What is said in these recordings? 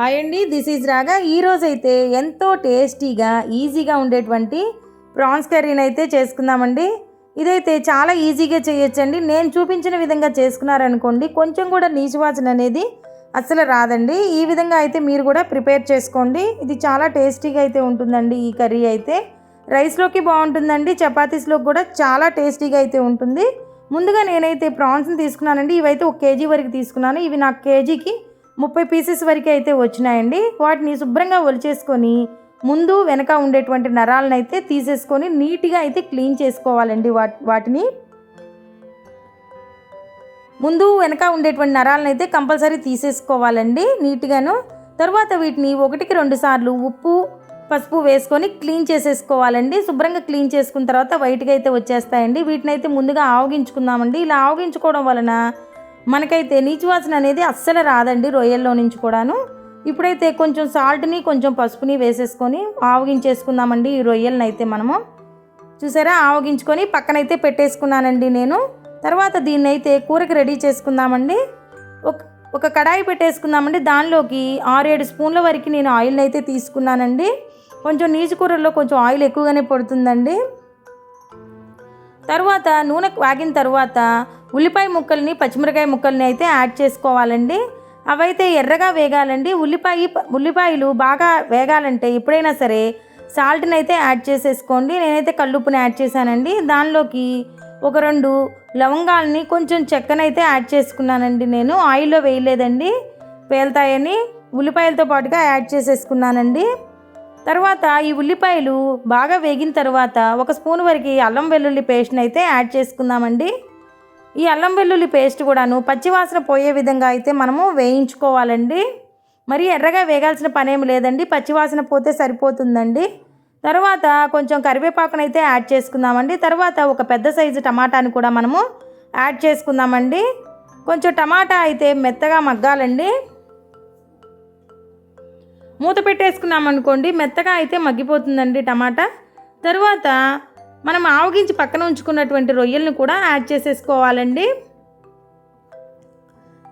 Hi అండి this is రాగా ఈరోజైతే ఎంతో టేస్టీగా ఈజీగా ఉండేటువంటి ప్రాన్స్ కర్రీని అయితే చేసుకుందామండి. ఇదైతే చాలా ఈజీగా చేయొచ్చండి. నేను చూపించిన విధంగా చేసుకున్నారనుకోండి కొంచెం కూడా నీచువాసన అనేది అస్సలు రాదండి. ఈ విధంగా అయితే మీరు కూడా ప్రిపేర్ చేసుకోండి. ఇది చాలా టేస్టీగా అయితే ఉంటుందండి ఈ కర్రీ అయితే. రైస్లోకి బాగుంటుందండి చపాతీస్లోకి కూడా చాలా టేస్టీగా అయితే ఉంటుంది. ముందుగా నేనైతే ప్రాన్స్ని తీసుకున్నానండి. ఇవైతే ఒక కేజీ వరకు తీసుకున్నాను. ఇవి నాకు కేజీకి ముప్పై పీసెస్ వరకు అయితే వచ్చినాయండి. వాటిని శుభ్రంగా ఒలిచేసుకొని ముందు వెనక ఉండేటువంటి నరాలను అయితే తీసేసుకొని నీట్గా అయితే క్లీన్ చేసుకోవాలండి వాటిని. ముందు వెనక ఉండేటువంటి నరాలను అయితే కంపల్సరీ తీసేసుకోవాలండి నీట్గాను. తర్వాత వీటిని ఒకటికి రెండు సార్లు ఉప్పు పసుపు వేసుకొని క్లీన్ చేసేసుకోవాలండి. శుభ్రంగా క్లీన్ చేసుకున్న తర్వాత వైట్గా అయితే వచ్చేస్తాయండి. వీటిని అయితే ముందుగా ఆవగించుకుందామండి. ఇలా ఆవగించుకోవడం వలన మనకైతే నీచు వాసన అనేది అస్సలు రాదండి రొయ్యల్లో నుంచి కూడాను. ఇప్పుడైతే కొంచెం సాల్ట్ని కొంచెం పసుపుని వేసేసుకొని ఆవగించేసుకుందామండి ఈ రొయ్యలను అయితే మనము. చూసారా? ఆవగించుకొని పక్కనైతే పెట్టేసుకున్నానండి నేను. తర్వాత దీన్ని అయితే కూరకి రెడీ చేసుకుందామండి. ఒక ఒక కడాయి పెట్టేసుకుందామండి. దానిలోకి ఆరు ఏడు స్పూన్ల వరకు నేను ఆయిల్ని అయితే తీసుకున్నానండి. కొంచెం నీచు కూరల్లో కొంచెం ఆయిల్ ఎక్కువగానే పడుతుందండి. తర్వాత నూనె వాగిన తర్వాత ఉల్లిపాయ ముక్కల్ని పచ్చిమిరకాయ ముక్కల్ని అయితే యాడ్ చేసుకోవాలండి. అవైతే ఎర్రగా వేగాలండి. ఉల్లిపాయ ఉల్లిపాయలు బాగా వేగాలంటే ఎప్పుడైనా సరే సాల్ట్ని అయితే యాడ్ చేసేసుకోండి. నేనైతే కల్లుప్పుని యాడ్ చేశానండి. దానిలోకి ఒక రెండు లవంగాల్ని కొంచెం చెక్కనైతే యాడ్ చేసుకున్నానండి నేను. ఆయిల్లో వేయలేదండి. పేలుతాయని ఉల్లిపాయలతో పాటుగా యాడ్ చేసేసుకున్నానండి. తర్వాత ఈ ఉల్లిపాయలు బాగా వేగిన తర్వాత ఒక స్పూన్ వరకు అల్లం వెల్లుల్లి పేస్ట్ని అయితే యాడ్ చేసుకుందామండి. ఈ అల్లం వెల్లుల్లి పేస్ట్ కూడాను పచ్చివాసన పోయే విధంగా అయితే మనము వేయించుకోవాలండి. మరి ఎర్రగా వేగాల్సిన పనేమి లేదండి. పచ్చివాసన పోతే సరిపోతుందండి. తర్వాత కొంచెం కరివేపాకును అయితే యాడ్ చేసుకుందామండి. తర్వాత ఒక పెద్ద సైజు టమాటాని కూడా మనము యాడ్ చేసుకుందామండి. కొంచెం టమాటా అయితే మెత్తగా మగ్గాలండి. మూత పెట్టేసుకున్నామనుకోండి మెత్తగా అయితే మగ్గిపోతుందండి టమాటా. తర్వాత మనం ఆవగించి పక్కన ఉంచుకున్నటువంటి రొయ్యలను కూడా యాడ్ చేసేసుకోవాలండి.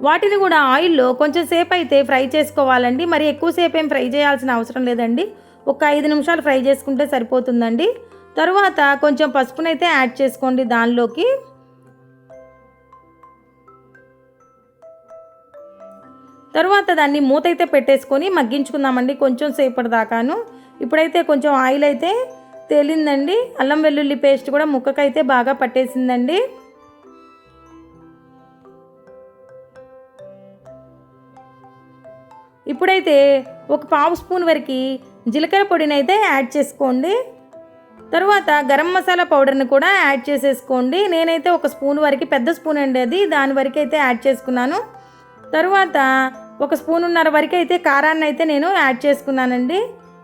వాటిని కూడా ఆయిల్లో కొంచెం సేపు అయితే ఫ్రై చేసుకోవాలండి. మరి ఎక్కువసేపు ఏం ఫ్రై చేయాల్సిన అవసరం లేదండి. ఒక ఐదు నిమిషాలు ఫ్రై చేసుకుంటే సరిపోతుందండి. తర్వాత కొంచెం పసుపునైతే యాడ్ చేసుకోండి దానిలోకి. తర్వాత దాన్ని మూత అయితే పెట్టేసుకొని మగ్గించుకుందామండి. కొంచెం సేపటి దాకాను ఇప్పుడైతే కొంచెం ఆయిల్ అయితే తేలిందండి. అల్లం వెల్లుల్లి పేస్ట్ కూడా ముక్కకైతే బాగా పట్టేసిందండి. ఇప్పుడైతే ఒక పావు స్పూన్ వరకు జీలకర్ర పొడిని అయితే యాడ్ చేసుకోండి. తర్వాత గరం మసాలా పౌడర్ని కూడా యాడ్ చేసేసుకోండి. నేనైతే ఒక స్పూన్ వరకు పెద్ద స్పూన్ అండి అది. దాని వరకు అయితే యాడ్ చేసుకున్నాను. తర్వాత ఒక స్పూనున్నర వరకు అయితే కారాన్ని అయితే నేను యాడ్ చేసుకున్నానండి.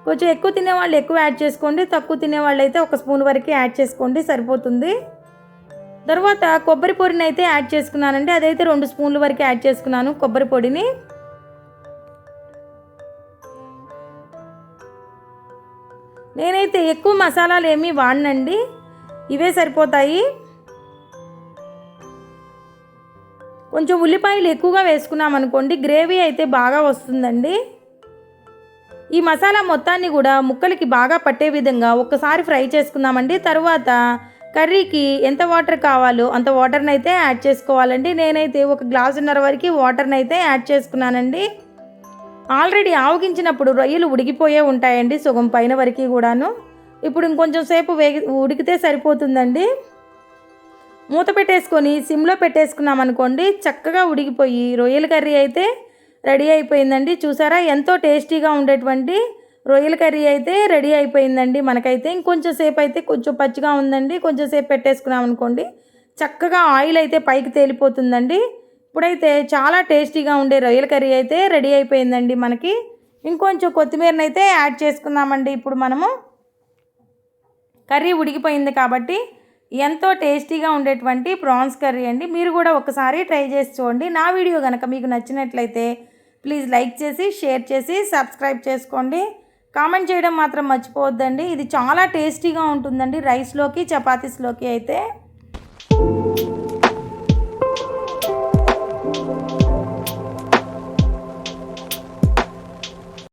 కొంచెం ఎక్కువ తినేవాళ్ళు ఎక్కువ యాడ్ చేసుకోండి. తక్కువ తినేవాళ్ళు అయితే ఒక స్పూన్ వరకు యాడ్ చేసుకోండి. సరిపోతుంది. తర్వాత కొబ్బరి పొడిని అయితే యాడ్ చేసుకున్నానండి. అదైతే రెండు స్పూన్ల వరకు యాడ్ చేసుకున్నాను కొబ్బరి పొడిని. నేనైతే ఎక్కువ మసాలాలు ఏమీ వాడనండి. ఇవే సరిపోతాయి. కొంచెం ఉల్లిపాయలు ఎక్కువగా వేసుకున్నాం అనుకోండి గ్రేవీ అయితే బాగా వస్తుందండి. ఈ మసాలా మొత్తాన్ని కూడా ముక్కలకి బాగా పట్టే విధంగా ఒక్కసారి ఫ్రై చేసుకుందామండి. తర్వాత కర్రీకి ఎంత వాటర్ కావాలో అంత వాటర్ని అయితే యాడ్ చేసుకోవాలండి. నేనైతే ఒక గ్లాసున్నర వరకు వాటర్ని అయితే యాడ్ చేసుకున్నానండి. ఆల్రెడీ ఆవగించినప్పుడు రొయ్యలు ఉడికిపోయే ఉంటాయండి సుగం పైన వరకు కూడాను. ఇప్పుడు ఇంకొంచెం సేపు వేగి ఉడికితే సరిపోతుందండి. మూత పెట్టేసుకొని సిమ్లో పెట్టేసుకున్నాం అనుకోండి చక్కగా ఉడికిపోయి రొయ్యల కర్రీ అయితే రెడీ అయిపోయిందండి. చూసారా? ఎంతో టేస్టీగా ఉండేటువంటి రొయ్యల కర్రీ అయితే రెడీ అయిపోయిందండి. మనకైతే ఇంకొంచెం సేపు అయితే కొంచెం పచ్చిగా ఉందండి. కొంచెం సేపు పెట్టేసుకున్నాం అనుకోండి చక్కగా ఆయిల్ అయితే పైకి తేలిపోతుందండి. ఇప్పుడైతే చాలా టేస్టీగా ఉండే రొయ్యల కర్రీ అయితే రెడీ అయిపోయిందండి మనకి. ఇంకొంచెం కొత్తిమీరని అయితే యాడ్ చేసుకుందామండి. ఇప్పుడు మనము కర్రీ ఉడికిపోయింది కాబట్టి ఎంతో టేస్టీగా ఉండేటువంటి ప్రాన్స్ కర్రీ అండి. మీరు కూడా ఒకసారి ట్రై చేసి చూడండి. నా వీడియో కనుక మీకు నచ్చినట్లయితే ప్లీజ్ లైక్ చేసి షేర్ చేసి సబ్స్క్రైబ్ చేసుకోండి. కామెంట్ చేయడం మాత్రం మర్చిపోవద్దండి. ఇది చాలా టేస్టీగా ఉంటుందండి రైస్లోకి చపాతీస్లోకి అయితే.